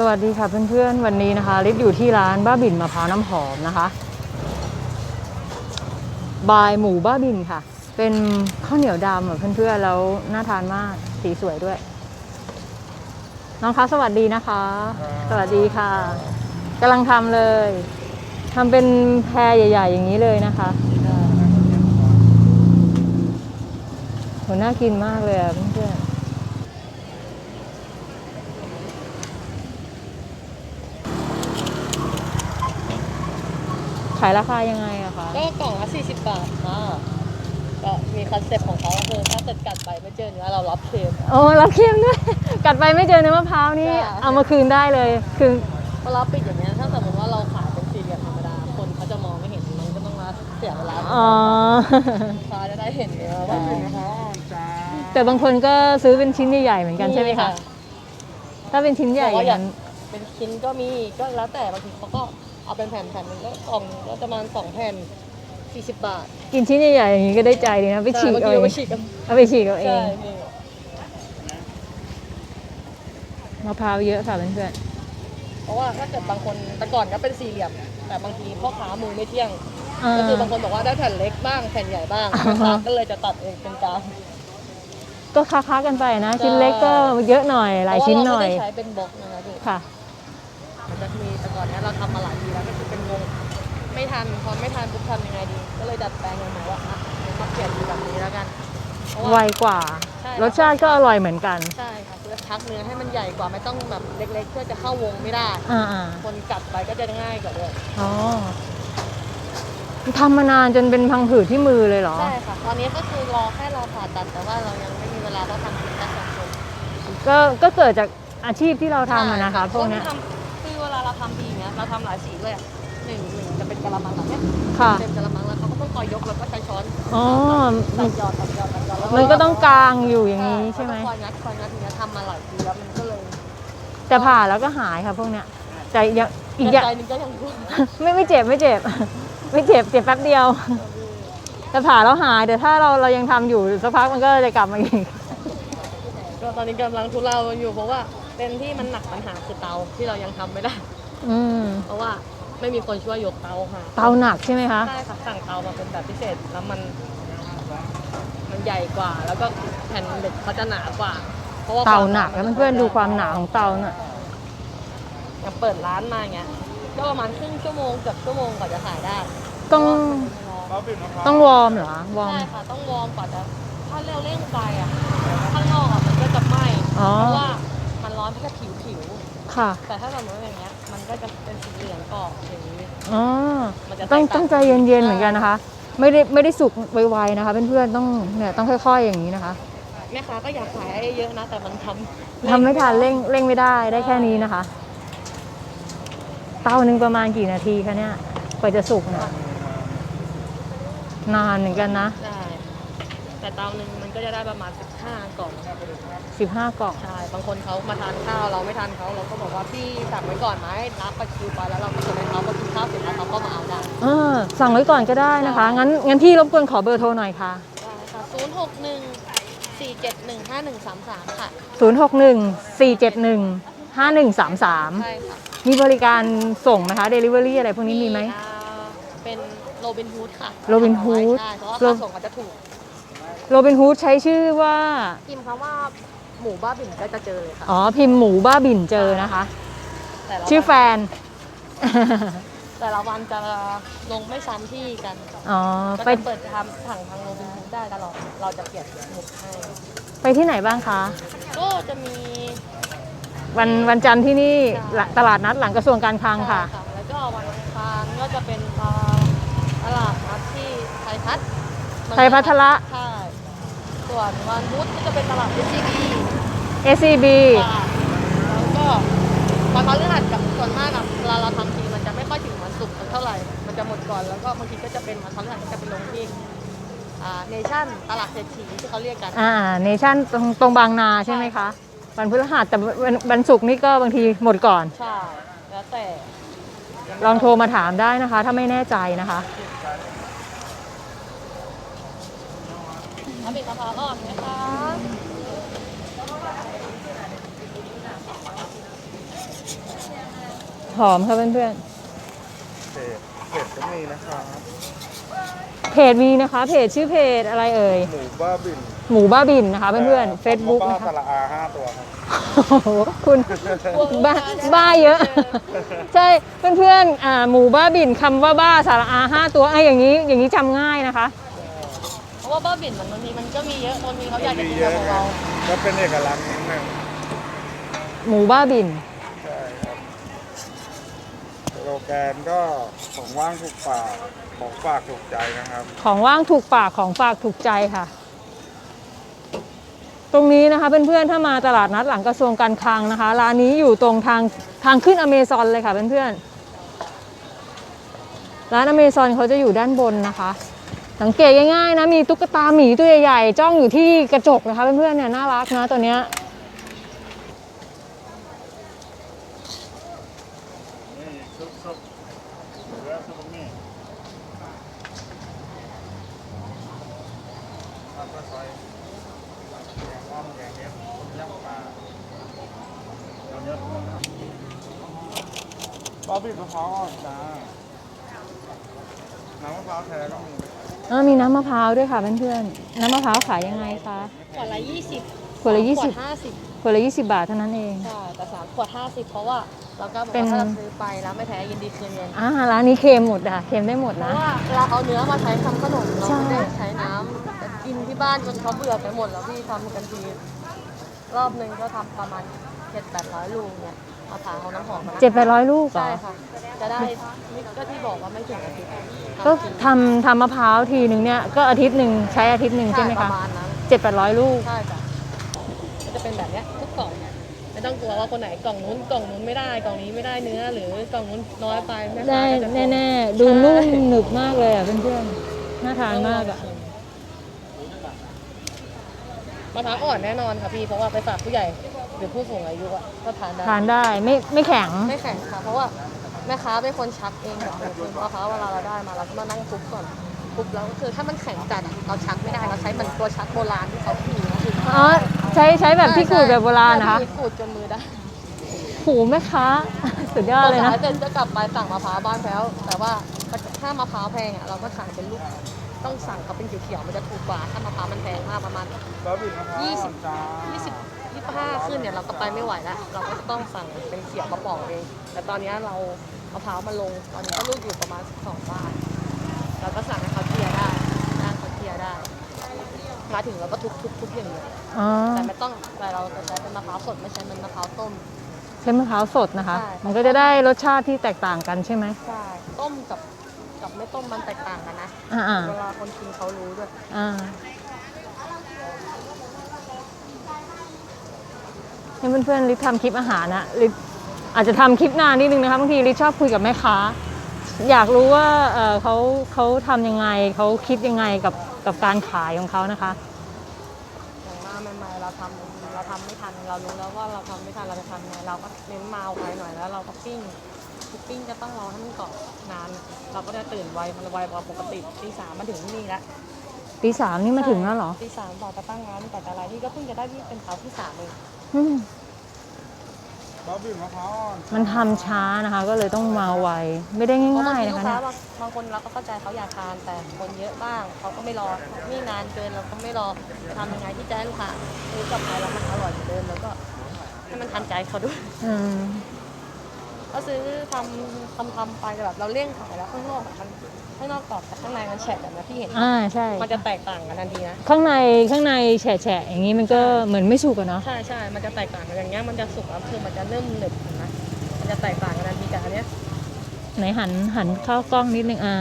สวัสดีค่ะเพื่อนๆ วันนี้นะคะลิศอยู่ที่ร้านบ้าบินมะพร้าวน้ำหอมนะคะบายหมูบ้าบินค่ะ เป็นข้าวเหนียวดำอะเพื่อนๆแล้วน่าทานมากสีสวยด้วย น้องคะสวัสดีนะคะ สวัสดีค่ะกำลังทำเลยทำเป็นแพรใหญ่ ๆ อย่างนี้เลยนะคะโหน่ากินมากเลยอะเพื่อนๆายราคายังไงอะคะ ก็กล่องละ40 บาทค่ะก็มีคอนเซ็ปต์ของเขาคือถ้าเกิดกัดไปไม่เจอเนื้อเรารับเค็ม โอ้รับเค็มด้วย กัดไปไม่เจอเนื้อมะพร้าวนี่ ค่ะ เอามาคืนได้เลย คือเวลาปิดอย่างเงี้ยถ้าสมมติว่าเราขายเป็นสี่เหลี่ยมธรรมดาคนเขาจะมองไม่เห็นมันก็ต้องมาเสียเวลาอ๋อ ลูกค้าจะได้เห็นเนื้อว่าเป็นนะคะแต่บางคนก็ซื้อเป็นชิ้นใหญ่ๆเหมือนกันใช่ไหมคะ ถ้าเป็นชิ้นใหญ่อย่างนั้นเป็นชิ้นก็มีก็แล้วแต่บางทีเขาก็ เอาเป็นแผ่นแผ่นหนึงก็กล่องก็ประมาณสองแผ่น40บาทกินชิ้นใหญ่ๆอย่างนี้ก็ได้ใจดีนะไปฉีกใช่เอาบางทีเอเอาไปงฉีกกันเอาไปฉีกเอาเอใช่งพี่มะพร้าวเยอะค่ะเพื่อนเพราะว่าถ้าเกิดบางคนแต่ก่อนก็เป็นสี่เหลี่ยม แต่บางทีพ่อค้ามือไม่เที่ยง ๆอ่า ก็คือบางคนบอกว่าได้แผ่นเล็กบ้างแผ่นใหญ่บ้างอ่าแม่ค้าก็เลยจะตัดเองเป็นกลาง ก็ค้าๆกันไปนะ ใช่ ชิ้นเล็กก็เยอะหน่อยหลายชิ้นหน่อยเพราะว่าเราไม่ได้ใช้เป็นบล็อกนะคะพี่ค่ะ มันจะมีแต่ ก่อนเนี้ยเราทำมาหลายปีแล้วก็คือเป็นวงไม่ทันพอไม่ทันปุ๊บทำยังไงดี ก็เลยดัดแปลงกันมาว่าอะมาเปลี่ยนดูแบบนี้แล้วกันเพราะไวว่ากว่า ใช่ รสชาติก็อร่อยเหมือนกัน ใช่ค่ะเพื่อทักเนื้อให้มันใหญ่กว่าไม่ต้องแบบเล็กๆ เพื่อจะเข้าวงไม่ได้ อ่าคนกัดไปก็จะง่ายกว่าด้วยๆอ๋อทำมานานจนเป็นพังผืดที่มือเลยเหรอ ใช่ค่ะ ตอนนี้ก็คือรอแค่รอผ่าตัดแต่ว่าเรายังไม่มีเวลาเพราะทำกินแต่สองคนก็ก็เกิดจากอาชีพที่เราทำอะนะคะ พวกเนี้ยทำ คือเวลาเราทำดีเนี้ยเราทำหลายสีด้วยอะหนึ่งหนึ่งจะเป็นกะละมังแบบเนี้ยค่ะเต็มกะละมังแล้วเขาก็ต้องคอยยกแล้วก็ใช้ช้อนอ๋อ ตัดหยอดตัดหยอดตัดหยอดแล้วมันก็ต้องกลางอยู่อย่างนี้ใช่ไหม แล้วก็คอยงัดคอยงัดอย่างเงี้ยทำมาหลายปีแล้วมันก็เลยแต่ผ่าแล้วก็หายค่ะพวกเนี้ยแต่ยังอีกอย่าง ใจหนึงก็ยังรู้ไม่ไม่เจ็บไม่เจ็บ ไม่เจ็บเจ็บแป๊บเดียว แต่ผ่าแล้วหายแต่ถ้าเราเรายังทำอยู่สักพักมันก็จะกลับมาอีก ก็ตอนนี้กำลังทุเลาอยู่เพราะว่า เป็นที่มันหนักปัญหาคือเตาที่เรายังทำไม่ได้ อืมเพราะว่าไม่มีคนช่วยยกเตาค่ะเตาหนักใช่ไหมคะ ใช่ค่ะสั่งเตามาเป็นแบบพิเศษแล้วมัน มันใหญ่กว่า แล้วก็แผ่นเหล็กเขาจะหนากว่า เพราะว่าเตาหนักแล้วเพื่อนๆดูความหนาของเตาน่ะอย่างเปิดร้านมาอย่างเงี้ยก็ประมาณครึ่งชั่วโมงเกือบชั่วโมงกว่าจะขายได้ต้องเพราะว่ามันร้อนต้องวอร์มเหรอวอร์มใช่ค่ะต้องวอร์มก่อนแต่ถ้าเร็วเร่งไฟอะข้างนอกอะมันก็จะไหม้อ๋อเพราะว่า มันร้อนแค่ผิวผิวค่ะๆแต่ถ้าสมมติว่าอย่างเงี้ย มันก็จะเป็นสีเหลืองกรอบอย่างนี้อ๋อมันจะต้องแตกต่างต้องใจเย็นๆเหมือนกันนะคะ ไม่ได้ไม่ได้สุกไวๆนะคะเพื่อนๆต้องเนี่ยต้องค่อยๆอย่างนี้นะคะแม่ค้าก็อยากขายให้เยอะนะแต่มันทำทำไม่ทันเร่งเร่งไม่ได้ได้แค่นี้นะคะ เตาหนึ่งประมาณกี่นาทีคะเนี่ยกว่าจะสุกเนี่ยนานเหมือนกันนะใช่แต่เตาหนึ่งมันก็จะได้ประมาณ15กล่อง 15 กล่อง ใช่ บางคนเขามาทานข้าวเราไม่ทานเขาเราก็บอกว่าพี่สั่งไว้ก่อนไหมรับประคิวไปแล้วเราไปส่งให้เขาพอกินข้าวเสร็จแล้วเขาก็มาเอาได้เออสั่งไว้ก่อนก็ได้นะคะ งั้นงั้นพี่รบกวนขอเบอร์โทรหน่อยค่ะ ได้ค่ะ0 6 1 4 7 1 5 1 3 3ค่ะ 061 471 5133ใช่ค่ะมีบริการส่งไหมคะ Delivery อะไรพวกนี้มีไหม อ่าเป็นโรบินฮูดค่ะ Robin Hood ใช่เพราะว่าค่าส่งมันจะถูกโรบินฮูดใช้ชื่อว่า พิมพ์คำว่า หมูบ้าบิ่นก็จะเจอเลยค่ะอ๋อพิมพ์หมูบ้าบิ่นเจอนะคะ แต่ละชื่อแฟวันน แต่ละวันจะลงไม่ซ้ำที่กันอ๋อก็ไปจะเปิดทำสั่งทางโรบินฮูดได้ตลอดเราจะเปลี่ยนหมุดให้ไปที่ไหนบ้างคะ ก็จะมี วันวันจันทร์ที่นี่ใช่ตลาดนัดหลังกระทรวงการคลังค่ะ ใช่แล้วก็วันอังคารก็จะเป็นอ่าตลาดนัดที่ไทยพัฒน์ไทยพัฒระ ใช่ส่วนวันพุธก็จะเป็นตลาด SCB SCB ค่ะแล้วก็วันพฤหัสกับส่วนมากอะเวลาเราทำทีมันจะไม่ค่อยถึงวันศุกร์สักเท่าไหร่ มันจะหมดก่อนแล้วก็บางทีก็จะเป็นวันพฤหัสก็จะเป็นลงที่อ่าเนชั่นตลาดเศรษฐีที่เขาเรียกกัน อ่าเนชั่นตรงตรงบางนาใช่ไหมคะ วันพฤหัสแต่วันวันศุกร์นี่ก็บางทีหมดก่อน ใช่ แล้วแต่ ลองโทรมาถามได้นะคะ ถ้าไม่แน่ใจนะคะเอาเป็นมะพร้าวอ่อนไหมคะ หอมค่ะเพื่อนเพจเพจก็มีนะครับๆเพจมีนะคะ เพจชื่อเพจอะไรเอ่ย หมูบ้าบินหมูบ้าบินนะคะ เพื่อนๆ Facebook บ้านะสคะระอาห้าตัวครับโอ้โหคุณบ้าบ้าเยอะ ใช่เพื่อนๆอ่าหมูบ้าบินคำว่าบ้าสาระอาห้าตัวไอ้ยอย่างนี้อย่างนี้จำง่ายนะคะ เพราะว่าบ้าบิ่นมันบางทีมันก็มีเยอะบางทีเขาอยากจะมีกินเยแบบอะของไงเราก็เป็นเอกลักษณ์นิดนึงหมูบ้าบินใช่ครับสโล แกนก็ของว่างถูกปากของฝากถูกใจนะครับ ของว่างถูกปากของฝากถูกใจค่ะ ตรงนี้นะคะเพื่อนๆถ้ามาตลาดนัดหลังกระทรวงการคลังนะคะร้านนี้อยู่ตรงทางทางขึ้นอเมซอนเลยค่ะเพื่อนๆร้านอเมซอนเขาจะอยู่ด้านบนนะคะ สังเกตง่ายๆนะมีตุ๊กตาหมีตัวใหญ่ๆจ้องอยู่ที่กระจกนะคะเพื่อนๆเนี่ยน่ารักนะตัวเนี้ย นี่ซุปซุปเหลือซุปนี่ทำก็ซอยแกงอ้อมแกงเห็ดย่างปลาเอาเยอะ บ้าบินมะพร้าวอ่อนจ้าน้ำมะพร้าวแท้ก็มีเออมีน้ำมะพร้าวด้วยค่ะเพื่อนๆ น้ำมะพร้าวขายยังไงคะ ขวดละยี่สิบขวดละขวด20ห้าสิบขวดละ20บาทเท่านั้นเอง ใช่ แต่สามขวดห้าสิบเพราะว่าเราก็บอกเป็น ว่าถ้าเราซื้อไปแล้วไม่แท้ยินดีคืนเงิน อ่าร้านนี้เค็มหมดอะเค็มได้หมดเพนะ ราะว่าเราเอาเนื้อมาใช้ทำขนมเราใช่ไม่ได้ใช้น้ำแต่กินที่บ้านจนเขาเบื่อไปหมดแล้วพี่ทำกันทีรอบหนึ่งก็ทำประมาณเจ็ดแปดร้อยลูกเนี่ย เอาถางเอาน้ำหอมมานะเจ็ดแปดร้อยลูกเหรใช่อค่ะ จะได้ก็ที่บอกว่าไม่ถึงอาทิตย์ก็ทำทีทำทำมะพร้าวทีหนึ่งเนี่ยก็อาทิตย์หนึ่งใช้อาทิตย์หนึ่งใช่ไหมปคะระมาณนั้น เจ็ดแปดร้อยลูก ใช่จ้ะก็จะเป็นแบบเนี้ยทุกกล่องไม่ต้องกลัวว่าคนไหนกล่องนู้นกล่องนู้นไม่ได้กล่องนี้ไม่ได้เนื้อ หรือกล่องนู้นน้อยไปแม่ค้าได้ก็จะโกงแน่ๆ ดูนุ่มหนึบมากเลยอะเพื่อนๆน่าทานมากอะมะพร้าวอ่อนแน่นอนค่ะพี่เพราะว่าไปฝากผู้ใหญ่ หรือผู้สูงอายุอะก็ทานได้ทานได้ไม่ไม่แข็ง ไม่แข็งค่ะ เพราะว่าแม่ค้าเป็นคนชักเองค่ะคือมะพร้าวเวลาเราได้มาเราก็มานั่งทุบก่อนทุบแล้วก็คือถ้ามันแข็งจัดอะเราชักไม่ได้เราใช้เหมือนตัวชักโบราณที่เขาขี่นะคืออ๋อใช้ใช้แบบที่ขูดแบบโบราณนะคะใช่ขูดจนมือได้หูแม่ค้า สุดยอดเลยนะพอสายเสร็จจะกลับไปสั่งมะพร้าวบ้านแพ้วแต่ว่าถ้ามะพร้าวแพงอะเราก็สั่งเป็นลูกต้องสั่งเขาเป็นเขียวๆมันจะถูกกว่าถ้ามะพร้าวมันแพงมากประมาณบ้าบินมะพร้าวยี่อ่สิอบ นจ้า20 25ขึ้นเนี่ยเราก็ไปไม่ไหวแล้ว เราก็จะต้องสั่งเป็นเขียวมาปอกเอง แต่ตอนนี้เรามะพร้าวมาลง ตอนนี้ก็ลูกอยู่ประมาณ12บาทเราก็สั่งให้เขาเทียร์ได้นั่งเขาเทียร์ได้ มาถึงเราก็ทุบๆๆอย่างเดียวอ๋อแต่ไม่ต้องแต่เราจะใช้เป็นมะพร้าวสดไม่ใช่เป็นมะพร้าวต้ม ใช้มะพร้าวสดนะคะ ใช่ มันก็จะได้รสชาติที่แตกต่างกันใช่ไหมใช่ต้มกับกับไม่ต้มมันแตกต่างกันนะ อ่าเวลาคนกินเขารู้ด้วย ๆอ่า ให้เพื่อนๆลิศทำคลิปอาหารนะลิศอาจจะทำคลิปนานนิดนึงนะคะบางทีลิศชอบคุยกับแม่ค้า อยากรู้ว่าเอ่อเขาเขาทำยังไงเขาคิดยังไงกับกับการขายของเขานะคะอย่างว่าใหม่ๆเราทำเราทำไม่ทันเรารู้แล้วว่าเราทำไม่ทันเราจะทำไงเราก็เน้นมาเอาไว้หน่อยแล้วเราก็ปิ้งคือปิ้งจะต้องรอให้มันกรอบนาน เราก็จะตื่นไวมันไวกว่าปกติตีสามมาถึงที่นี่แล้วตีสามนี่มาถึงแล้วเหรอตีสามต่อจะตั้งร้านแต่อะไรที่ก็เพิ่งจะได้ที่เป็นเท้าที่สามเอง อืมบ้าบินมะพร้าวอ่อนมันทำช้านะคะ ก็เลยต้องมาไวไม่ได้เพราะบางง่ายทีๆลูนะกคะค้าเนี่ยบางบางคนเราก็เข้าใจเขาอยากทานแต่คนเยอะบ้างเขาก็ไม่รอนี่นานเกินเราก็ไม่รอทำยังไงที่จะให้ลูกค้าซื้อกลับไปแล้วมันอร่อยเหมือนเดิมแล้วก็ให้มันทันใจเขาด้วย อืม ก็ซื้อทำทำทำไปแต่แบบเราเลี่ยงขายแล้วข้างนอกอะมันข้างนอกกรอบแต่ข้างในมันแฉะแบบนี้ที่เห็น อ่าใช่ มันจะแตกต่างกันทันทีนะ ข้างในข้างในแฉะๆอย่างนี้มันก็เหมือนไม่สุกอะเนาะใช่ใช่มันจะแตกต่างกันอย่างเงี้ยมันจะสุกแล้วคือมันจะนุ่มหนึบเห็นะ มันจะแตกต่างกันทันทีแต่อันเนี้ยไหนหันหันเข้ากล้องนิดนึงอ่า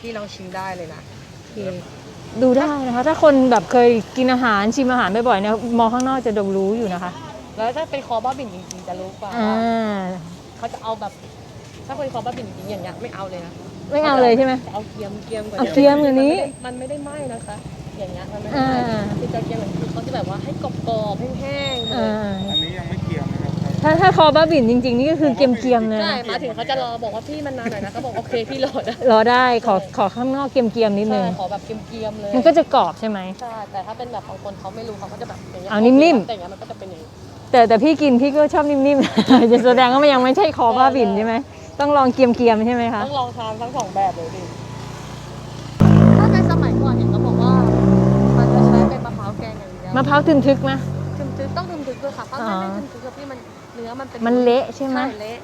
พี่ลองชิมได้เลยนะโอเคดูได้นะคะ ถ้าคนแบบเคยกินอาหารชิมอาหารบ่อยๆเนี่ยมองข้างนอกจะดูรู้อยู่นะคะ แล้วถ้าเป็นคอบ้าบิ่นจริงๆจะรู้กว่าอ่าว่า เขาจะเอาแบบถ้าเป็นคอบ้าบิ่นจริงๆอย่างเงี้ยไม่เอาเลยนะไม่เอาเลยใช่ไหม จะเอาเกียมเกียมกว่าเอาเกียมกว่านี้มันไม่ได้ไหม้นะคะ อย่างเงี้ยมันไม่ได้ไหม้อ่า คือจะเกียมเหมือนคือเขาจะแบบว่าให้กรอบๆแห้งๆเลอ่ายอันนี้ยังไม่เกี่ยวนะครับถ้าถ้าคอบ้าบิ่นจริง ๆ นี่ก็คือเกรียมๆเลยใช่นะมาถึงเขาจะรอบอกว่าพี่มันนานหน่อยนะก็บอกโอเคพี่รอได้รอได้ขอขอข้างนอกเกรียมๆนิดนึใช่งขอแบบเกรียมๆเลย มันก็จะกรอบใช่ไหม ใช่แต่ถ้าเป็นแบบบางคนเขาไม่รู้เขาก็จะแบบอย่างเงี้ยเอานิ่มๆ แต่อย่างเงี้ยมันก็จะเป็นอย่างนี้ แต่แต่พี่กินพี่ก็ชอบนิ่มๆ จะแสดงว่ามันยังไม่ใช่คอบ้าบินใช่ไหม ต้องลองเกียมๆใช่ไหมคะต้องลองทานทั้งสองแบบเลยดิถ้าในสมัยก่อนเห็นเขาบอกว่า มันจะใช้เป็นมะพร้าวแกงอย่างเดียวมะพร้าวทึนทึกไหมทึมๆต้องทึมๆด้วยค่ะเพราะอ๋ถ้าอไม่ทึมๆกับพี่มันเนื้อมันเป็นมันเละใช่ไหมใช่เละ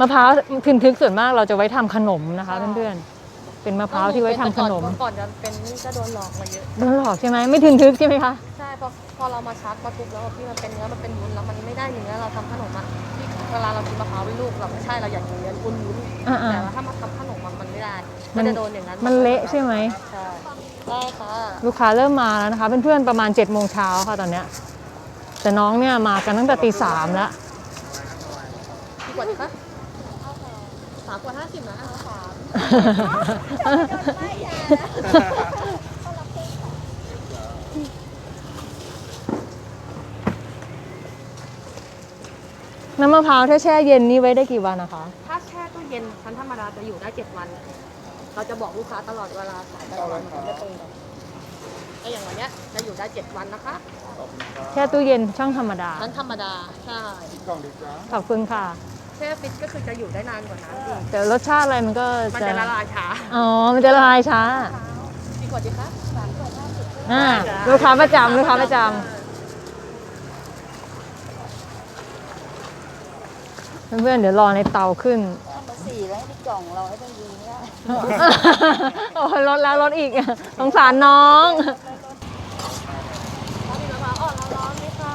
มะพร้าวทึนทึกส่วนมากเราจะไว้ทำขนมนะคะใช่เพื่อนๆ เป็นมะพร้าวที่ไว้ทำขนมก่อนจะเป็นนี่ก็โดนหลอกมาเยอะ โดนหลอกใช่ไหมไม่ทึนทึกใช่ไหมคะ ใช่พอพอเรามาชักมาทุบแล้วอะพี่มันเป็นเนื้อมันเป็นวุ้นแล้วมันไม่ได้เนื้อเราทำขนมอะที่เวลาเรากินมะพร้าวเป็นลูกเราไม่ใช่เราอยากกินเนื้อวุ้นวุ้นอ่าๆแต่ว่าถ้ามาทำขนมอะมันไม่ได้มัมันน จะโดนอย่างนั้นมันเละใช่ไหม ใช่ได้ค่ะลูกค้าเริ่มมาแล้วนะคะเพื่อนๆประมาณ7จ็ดโมงเช้าค่ะตอนเนี้ยแต่น้องเนี่ยมากันตั้งแต่ตีสามแล้วกี่ขวดดีคะสามขวดห้าสิบนะสาม น้ำมะพร้าวถ้าแช่เย็นนี่ไว้ได้กี่วันนะคะ ถ้าแช่ตู้เย็นชั้นธรรมดาจะอยู่ได้เจ็ดวัน เราจะบอกลูกค้าตลอดเวลาขายแต่ละวันมันจะไม่ตรงกันก็อย่างวันเนี้ยจะอยู่ได้เจ็ดวันนะคะแช่ตู้เย็นช่องธรรมดาชั้นธรรมดาใช่ กล่องดีจ้า ขอบคุณค่ะแช่ฟิตก็คือจะอยู่ได้นานกว่านั้นอีกแต่รสชาติอะไรมันก็มันจะจะละลายช้าอ๋อ มันจะละลายช้ากี่ขวดดีคะสามขวดห้าสิบอ่าลูกค้าประจำลูกค้าประจำเพื่อนๆเดี๋ยวรอในเตาขึ้นเอามาสี่แล้วให้ที่กล่องเราให้ต้องยิงเนี่ยโอ้ยลดแล้วลดอีกสงสารน้อง ข้าวดีมะพร้าวอ่อนร้อนๆไหมคะ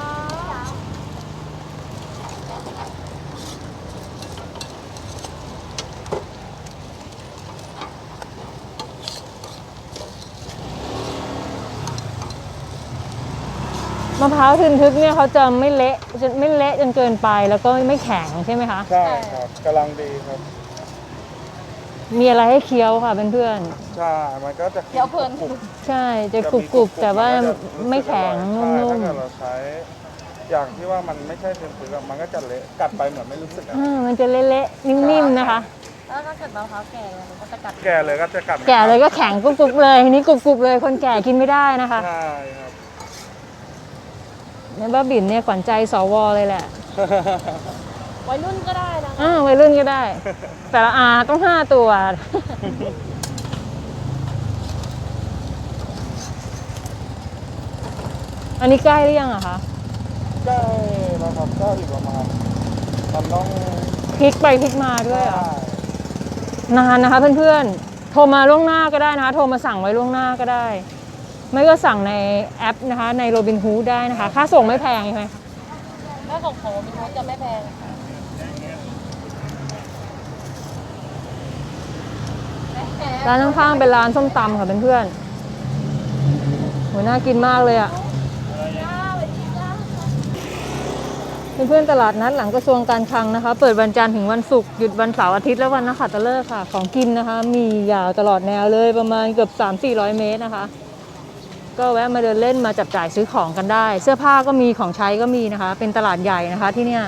มะพร้าวทึนทึกเนี่ยเขาจะไม่เละจนไม่เละจนเกินไปแล้วก็ไม่แข็งใช่ไหมคะ ใช่ครับกำลังดีครับ มีอะไรให้เคี้ยวค่ะเพื่อนใช่มันก็จะเดี๋ยวเพลิน กรุบๆใช่จะๆกรุบกรุบๆแต่ว่ามันก็จะไม่แข็งรู้นุ่สึกอร่อยใช่มถ้าเกิดเราใช้ อย่างที่ว่ามันไม่ใช่เถื่อนๆมันก็จะเละกัดไปเหมือนไม่รู้สึกอะๆอ่ามันจะเละๆนิ่มๆนะคะ แล้วถ้าเกิดมะพร้าวแก่เนี่ยมันก็จะกัดแก่เลยก็จะกัดไม่แก่เลยก็แข็งกรุบๆเลยทีนี้กรุบๆเลยคนแก่กินไม่ได้นะคะ ใช่ครับ ในบ้าบิ่นเนี่ยขวัญใจสวเลยแหละ วัยรุ่นก็ได้นะคะอ่าวัยรุ่นก็ได้ แต่ละอาต้องห้าตัว อันนี้ใกล้หรือยังอะคะใกล้แล้วครับก็อีกประมาณมันต้องพลิกไปพลิกมาด้วยเหรอใช่นานนะคะเพื่อนๆ โทรมาล่วงหน้าก็ได้นะคะ โทรมาสั่งไว้ล่วงหน้าก็ได้ ไม่ก็สั่งในแอปนะคะในโรบินฮูดได้นะคะ ค่าส่งไม่แพงใช่ไหมคะถ้าของของมินโนจะไม่แพงร้านข้างๆเป็นร้านส้มตำค่ะเพื่อนๆโหน่ากินมากเลยอะเพื่อนๆตลาดนัดหลังกระทรวงการคลังนะคะ เปิดวันจันทร์ถึงวันศุกร์หยุดวันเสาร์อาทิตย์และวันนักขัตฤกษ์ค่ะ ของกินนะคะ มียาวตลอดแนวเลยประมาณเกือบ 3-400 เมตรนะคะ ก็แวะมาเดินเล่นมาจับจ่ายซื้อของกันได้ เสื้อผ้าก็มีของใช้ก็มีนะคะ เป็นตลาดใหญ่นะคะที่เนี่ย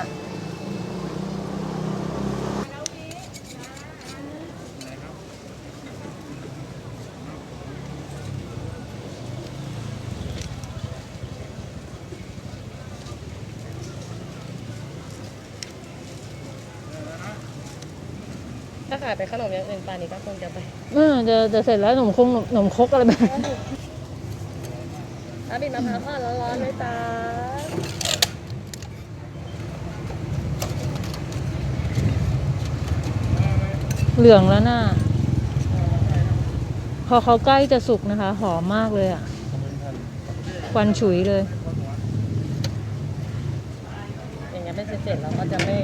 ถ้าขายเป็นขนมอย่างอื่นป่านนี้ก็คงจะไปเออจะจะเสร็จแล้วหนมคงหนมหนมครกอะไรแบบนี้อา บินมะพร้าวอ่อนร้อนๆเลยจ้าเหลืองแล้วน่ะพอเขาใกล้จะสุกนะคะ หอมมากเลยอะควันฉุยเลย อย่างเงี้ยเป็นเสร็จๆแล้วก็จะไม่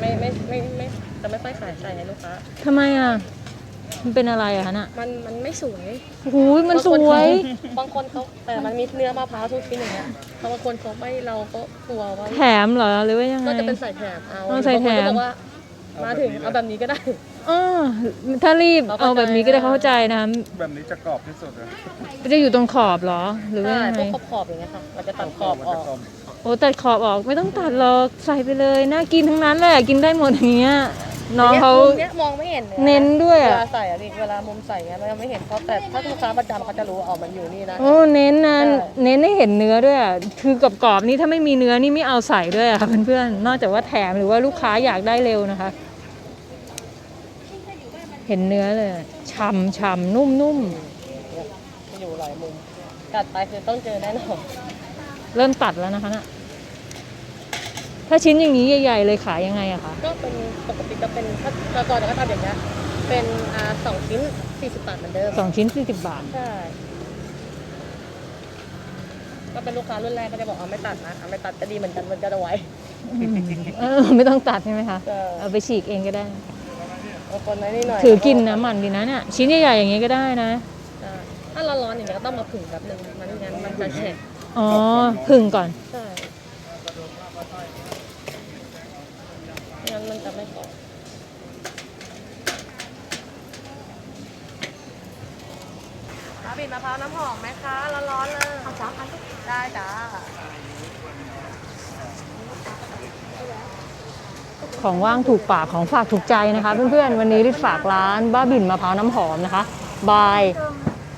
ไม่ไม่ไม่ไม่จะไม่ค่อยขายใส่ให้ลูกค้าทำไมอะ มันเป็นอะไรอะคะน่ะมันมันไม่สวยหูยมันสวย บางคนเขาแต่มันมีเนื้อมะพร้าวทุกชิ้นอย่างเงี้ยบางคนเขาไม่เราก็กลัวว่าแถมเหรอหรือว่ายังไง ก็จะเป็นใส่แถมเอาเอาใส่แถม บางคนก็บอกว่ามาถึงเอาแบบนี้ก็ได้อ๋อถ้ารีบเราเข้าเอาแบบนี้ก็ได้ใจเข้าใจนะคะแบบนี้จะกรอบที่สุดเลยจะอยู่ตรงขอบเหรอ หรือว่าใช่ยังพไงวกขอบๆอย่างเงี้ยค่ะเราจะตัดขอบมันอจะอกกรอบโอ้ตัดขอบออกไม่ต้องตัดหรอกใส่ไปเลยน่ากินทั้งนั้นแหละกินได้หมดอย่างเงี้ย น้องเขามุมเนี้ยมองไม่เห็นลยะเน้นด้วยเวอะ ลาใส่อะพี่เวลามุมใส่เงี้ยมันจะไม่เห็นเพราะแต่ถ้าลูกค้าประจำเขาจะรู้ว่าอ๋อมันอยู่นี่นะ โอ้เน้นนะใช่ เน้นให้เห็นเนื้อด้วยอะคือกรอบๆนี่ถ้าไม่มีเนื้อนี่ไม่เอาใส่ด้วยอะค่ะเพื่อนๆนอกจากว่าแถมหรือว่าลูกค้าอยากได้เร็วนะคะ เห็นเนื้อเลยฉ่ำฉ่ำนุ่มนุ่มอยู่หลายมุมกัดไปคือต้องเจอแน่นอนเริ่มตัดแล้วนะคะน่ะ ถ้าชิ้นอย่างนี้ใหญ่ๆเลยขายยังไงอะคะ ก็เป็นปกติจะเป็นถ้าเราก่อนเราก็ทำอย่างเงี้ยเป็นอ่าสองชิ้นสี่สิบบาทเหมือนเดิมสองชิ้นสี่สิบบาท ใช่ก็เป็นลูกค้ารุ่นแรกก็จะบอกเอาไม่ตัดนะเอาไม่ตัดจะดีเหมือนกันมันจะเอาไว้เออไม่ต้องตัดใช่ไหมคะ เออเอาไปฉีกเองก็ได้บางคนนี่หน่อยถือกินนะมันดีนะเนี่ยชิ้นใหญ่ๆอย่างนี้ก็ได้นะ ใช่ถ้าร้อนๆอย่างเงี้ยก็ต้องมาผึ่งแบบนึงมันงั้นมันจะแฉะอ๋อพึ่งก่อน ใช่ไม่ งั้นมันจะไม่กรอบอาบินมะพร้าวน้ำหอมไหมคะ ร้อนๆเลยทำสามพันได้จ้าของว่างถูกปากของฝากถูกใจนะคะ เพื่อนๆ วันนี้ริดฝากร้านบ้าบินมะพร้าวน้ำหอมนะคะ บาย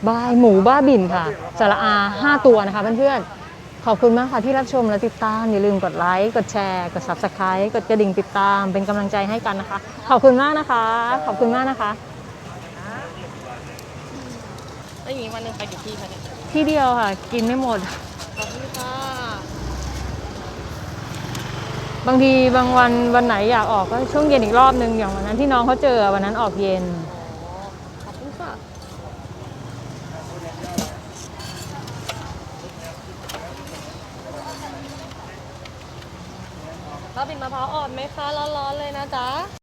บายหมูบ้าบินค่ะสระอาห้าตัวนะคะเพื่อนๆ ขอบคุณมากค่ะที่รับชมและติดตาม อย่าลืมกดไลค์ กดแชร์ กด subscribe กดกระดิ่งติดตาม เป็นกำลังใจให้กันนะคะ ขอบคุณมากนะคะ ขอบคุณมากนะคะ แล้วอย่างนี้วันหนึ่งไปกี่ที่คะเนี่ย ที่เดียวค่ะ กินไม่หมด ขอบคุณค่ะบางทีบางวันวันไหนอยากออกก็ช่วงเย็นอีกรอบนึงอย่างวันนั้นที่น้องเขาเจอวันนั้นออกเย็น อ๋อ ขอบคุณค่ะบ้าบินมะพร้าวอ่อน ไหมคะร้อนๆเลยนะจ๊ะ